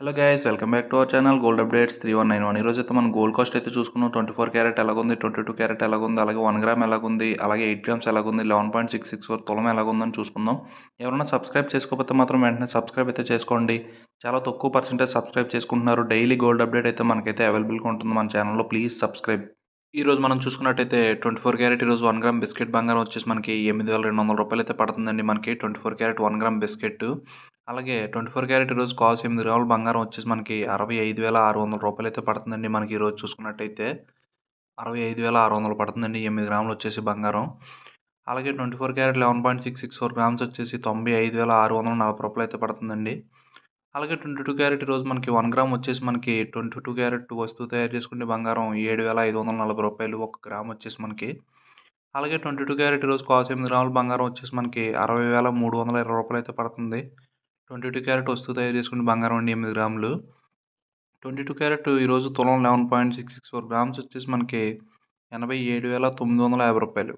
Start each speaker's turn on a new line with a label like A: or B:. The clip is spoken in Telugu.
A: Hello guys welcome back to our channel gold updates three one nine one ఈరోజు అయితే మనం గోల్డ్ కాస్ట్ అయితే చూసుకున్నాం. ట్వంటీ ఫోర్ క్యారెట్ ఎలాగుంది? ట్వంటీ టూ క్యారెట్ ఎలాగుంది? అలాగే వన్ గ్రామ్ ఎలాగుంది? అలాగే ఎయిట్ గ్రామ్స్ ఎలాగుంది? Eleven point six six four తులం ఎలాగుందని చూసుకుందాం. ఎవరైనా సబ్స్క్రైబ్ చేసుకోకపోతే మాత్రం వెంటనే సబ్స్క్రైబ్ అయితే చేసుకోండి. చాలా తక్కువ పర్సెంటేజ్ సబ్స్క్రైబ్ చేసుకుంటున్నారు. డైలీ గోల్డ్ అప్డేట్ అయితే మనకైతే అవైలబుల్గా ఉంటుంది మన ఛానల్లో ప్లీజ్ సబ్స్క్రైబ్ ఈ రోజు మనం చూసుకున్నట్టయితే ట్వంటీ ఫోర్ క్యారెట్ ఈరోజు వన్ గ్రామ్ బిస్కెట్ బంగారం వచ్చేసి మనకి ఎనిమిది వేల రెండు వందల రూపాయలు అయితే పడుతుందండి మనకి. Twenty four carat one gram biscuit అలాగే ట్వంటీ ఫోర్ క్యారెట్ ఈరోజు కాస్ట్ ఎనిమిది గ్రాముల బంగారం వచ్చేసి మనకి అరవై ఐదు వేల ఆరు వందల రూపాయలు అయితే పడుతుందండి మనకి ఈరోజు చూసుకున్నట్టయితే. అరవై ఐదు వేల ఆరు వందలు పడుతుందండి ఎనిమిది గ్రాములు వచ్చేసి బంగారం. అలాగే twenty four carat eleven point six six four grams వచ్చేసి తొంభై ఐదు వేల ఆరు వందల నలభై రూపాయలు అయితే పడుతుందండి. అలాగే ట్వంటీ టూ క్యారెట్ ఈరోజు మనకి వన్ గ్రామ్ వచ్చేసి మనకి ట్వంటీ టూ క్యారెట్ వస్తువు తయారు చేసుకుంటే బంగారం ఏడు వేల ఐదు వందల నలభై రూపాయలు ఒక గ్రామ్ వచ్చేసి మనకి. అలాగే ట్వంటీ టూ క్యారెట్ ఈరోజు కాస్ట్ ఎనిమిది గ్రాముల బంగారం వచ్చేసి మనకి అరవై వేల మూడు వందల ఇరవై రూపాయలు అయితే పడుతుంది. ట్వంటీ టూ క్యారెట్ వస్తువు తయారు చేసుకుంటే బంగారం అండి ఎనిమిది గ్రాములు. ట్వంటీ టూ క్యారెట్ ఈరోజు తులం eleven point six six four grams వచ్చేసి మనకి ఎనభై ఏడు వేల తొమ్మిది వందల యాభై రూపాయలు.